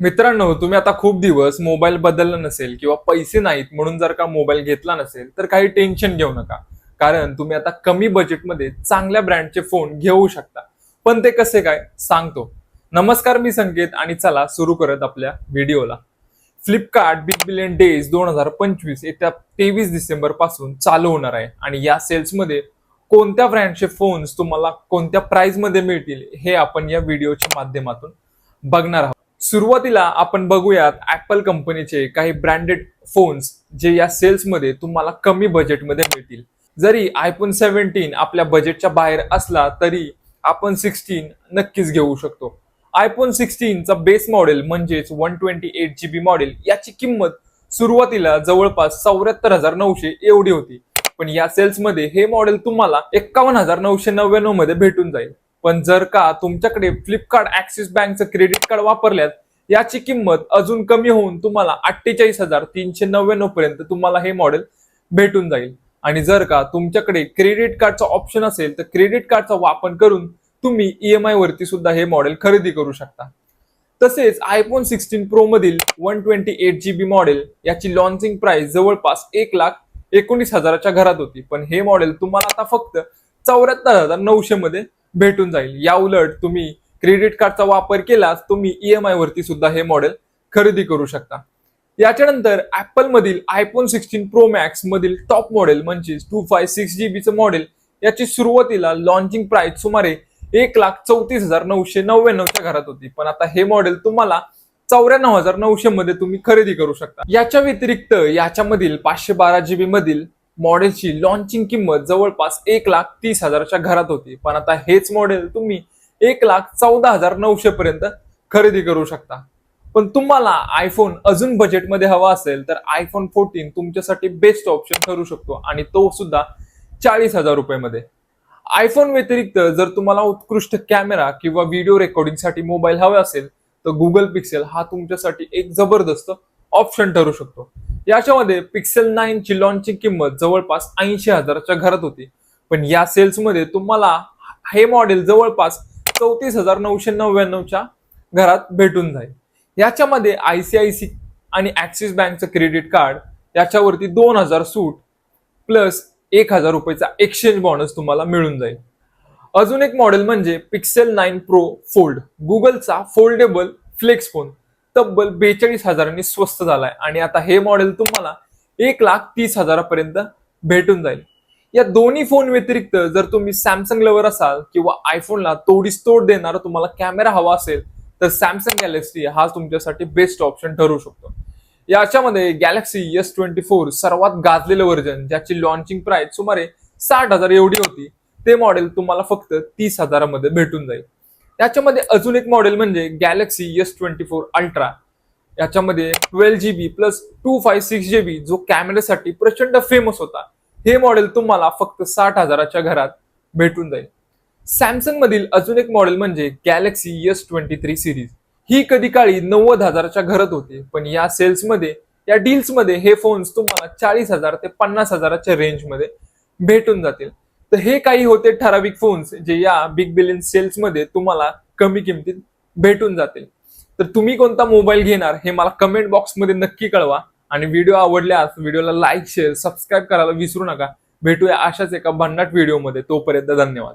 मित्रांनो तुम्ही आता खूप दिवस मोबाईल बदलला नसेल किंवा पैसे नाहीत म्हणून जर का मोबाईल घेतला नसेल तर काही टेन्शन घेऊ नका. कारण तुम्ही आता कमी बजेटमध्ये चांगल्या ब्रँडचे फोन घेऊ शकता. पण ते कसे काय? सांगतो. नमस्कार मी संकेत आणि चला सुरू करत आपल्या व्हिडिओला. फ्लिपकार्ट बिग बिलियन डेज दोन हजार पंचवीस येत्या तेवीस डिसेंबरपासून चालू होणार आहे. आणि या सेल्समध्ये कोणत्या ब्रँडचे फोन्स तुम्हाला कोणत्या प्राइसमध्ये मिळतील हे आपण या व्हिडिओच्या माध्यमातून बघणार आहोत. सुरुवातीला आपण बघूयात ऍपल कंपनीचे काही ब्रँडेड फोन्स जे या सेल्समध्ये तुम्हाला कमी बजेटमध्ये मिळतील. जरी आयफोन सेव्हन्टीन आपल्या बजेटच्या बाहेर असला तरी आपण सिक्स्टीन नक्कीच घेऊ शकतो. आयफोन सिक्स्टीनचा बेस मॉडेल म्हणजेच one twenty eight G B model याची किंमत सुरुवातीला जवळपास चौऱ्याहत्तर हजार नऊशे एवढी होती. पण या सेल्समध्ये हे मॉडेल तुम्हाला एक्कावन्न हजार नऊशे नव्याण्णवमध्ये भेटून जाईल. पण जर का तुमच्याकडे फ्लिपकार्ट ऍक्सिस बँकचं क्रेडिट कार्ड वापरल्यात याची किंमत अजून कमी होऊन तुम्हाला अठ्ठेचाळीस हजार तीनशे नव्याण्णव पर्यंत तुम्हाला हे मॉडेल भेटून जाईल. आणि जर का तुमच्याकडे क्रेडिट कार्डचा ऑप्शन असेल तर क्रेडिट कार्डचा वापर करून तुम्ही ईएमआय वरती सुद्धा हे मॉडेल खरेदी करू शकता. तसेच आयफोन सिक्स्टीन प्रो मधील one twenty eight GB model याची लॉन्चिंग प्राइस जवळपास एक लाख एकोणीस हजाराच्या घरात होती. पण हे मॉडेल तुम्हाला आता फक्त चौऱ्याहत्तर हजार नऊशे मध्ये भेटून जाईल. या उलट तुम्ही क्रेडिट कार्डचा वापर केलास तुम्ही ईएमआय वरती सुद्धा हे मॉडेल खरेदी करू शकता. याच्यानंतर ऍपल मधील आयफोन सिक्स्टीन प्रो मॅक्स मधील टॉप मॉडेल म्हणजेच टू फाय सिक्स जीबीचं मॉडेल याची सुरुवातीला लॉन्चिंग प्राइस सुमारे एक लाख चौतीस हजार नऊशे नव्याण्णवच्या घरात होती. पण आता हे मॉडेल तुम्हाला चौऱ्याण्णव हजार नऊशे मध्ये तुम्ही खरेदी करू शकता. याच्या व्यतिरिक्त याच्यामधील पाचशे बारा जीबी मधील मॉडेलची लॉन्चिंग किंमत जवळपास एक लाख तीस हजारच्या घरात होती. पण आता हेच मॉडेल तुम्ही एक लाख चौदा हजार नऊशे पर्यंत खरेदी करू शकता. पण तुम्हाला आयफोन अजून बजेटमध्ये हवा असेल तर आयफोन फोर्टीन तुमच्यासाठी बेस्ट ऑप्शन ठरू शकतो आणि तो सुद्धा चाळीस हजार रुपयामध्ये. आयफोन व्यतिरिक्त जर तुम्हाला उत्कृष्ट कॅमेरा किंवा व्हिडिओ रेकॉर्डिंगसाठी मोबाईल हवा असेल तर गुगल पिक्सेल हा तुमच्यासाठी एक जबरदस्त ऑप्शन ठरू शकतो. याच्यामध्ये पिक्सेल नाईन ची लॉन्चिंग किंमत जवळपास ऐंशी हजाराच्या घरात होती. पण या सेल्समध्ये तुम्हाला हे मॉडेल जवळपास चौतीस हजार नऊशे नव्याण्णवच्या घरात भेटून जाईल. याच्यामध्ये आयसीआयसी आणि ऍक्सिस बँकचं क्रेडिट कार्ड याच्यावरती दोन हजार सूट प्लस एक हजार रुपयेचा एक्सचेंज बॉनस तुम्हाला मिळून जाईल. अजून एक मॉडेल म्हणजे पिक्सेल नाईन प्रो फोल्ड गुगलचा फोल्डेबल फ्लेक्स फोन तब्बल बेचाळीस हजारांनी स्वस्त झालाय. आणि आता हे मॉडेल तुम्हाला एक लाख तीस हजारापर्यंत भेटून जाईल. या दोन्ही फोन व्यतिरिक्त जर तुम्ही सॅमसंग लवर असाल किंवा आयफोनला तोडीस तोड देणारा तुम्हाला कॅमेरा हवा असेल तर सॅमसंग गॅलेक्सी हा तुमच्यासाठी बेस्ट ऑप्शन ठरू शकतो. याच्यामध्ये गॅलेक्सी एस ट्वेंटी फोर सर्वात गाजलेलं व्हर्जन ज्याची लॉन्चिंग प्राइस सुमारे साठ हजार एवढी होती ते मॉडेल तुम्हाला फक्त तीस हजारामध्ये भेटून जाईल. याच्यामध्ये अजून एक मॉडेल म्हणजे Galaxy S twenty four ultra याच्यामध्ये twelve GB plus two five six GB जो कॅमेऱ्यासाठी प्रचंड फेमस होता. हे मॉडेल तुम्हाला फक्त साठ हजाराच्या घरात भेटून जाईल. सॅमसंग मधील अजून एक मॉडेल म्हणजे Galaxy S twenty three series ही कधी काळी नव्वद हजाराच्या घरात होते पण या सेल्समध्ये या डील्समध्ये हे फोन्स तुम्हाला चाळीस हजार ते पन्नास हजाराच्या रेंजमध्ये भेटून जातील. तर हे काही होते ठराविक फोन्स जे या बिग बिलियन सेल्समध्ये तुम्हाला कमी किमतीत भेटून जातील. तर तुम्ही कोणता मोबाईल घेणार हे मला कमेंट बॉक्समध्ये नक्की कळवा. आणि व्हिडिओ आवडल्यास व्हिडिओला लाईक शेअर सबस्क्राईब करायला विसरू नका. भेटूया अशाच एका भन्नाट व्हिडिओमध्ये तोपर्यंत धन्यवाद.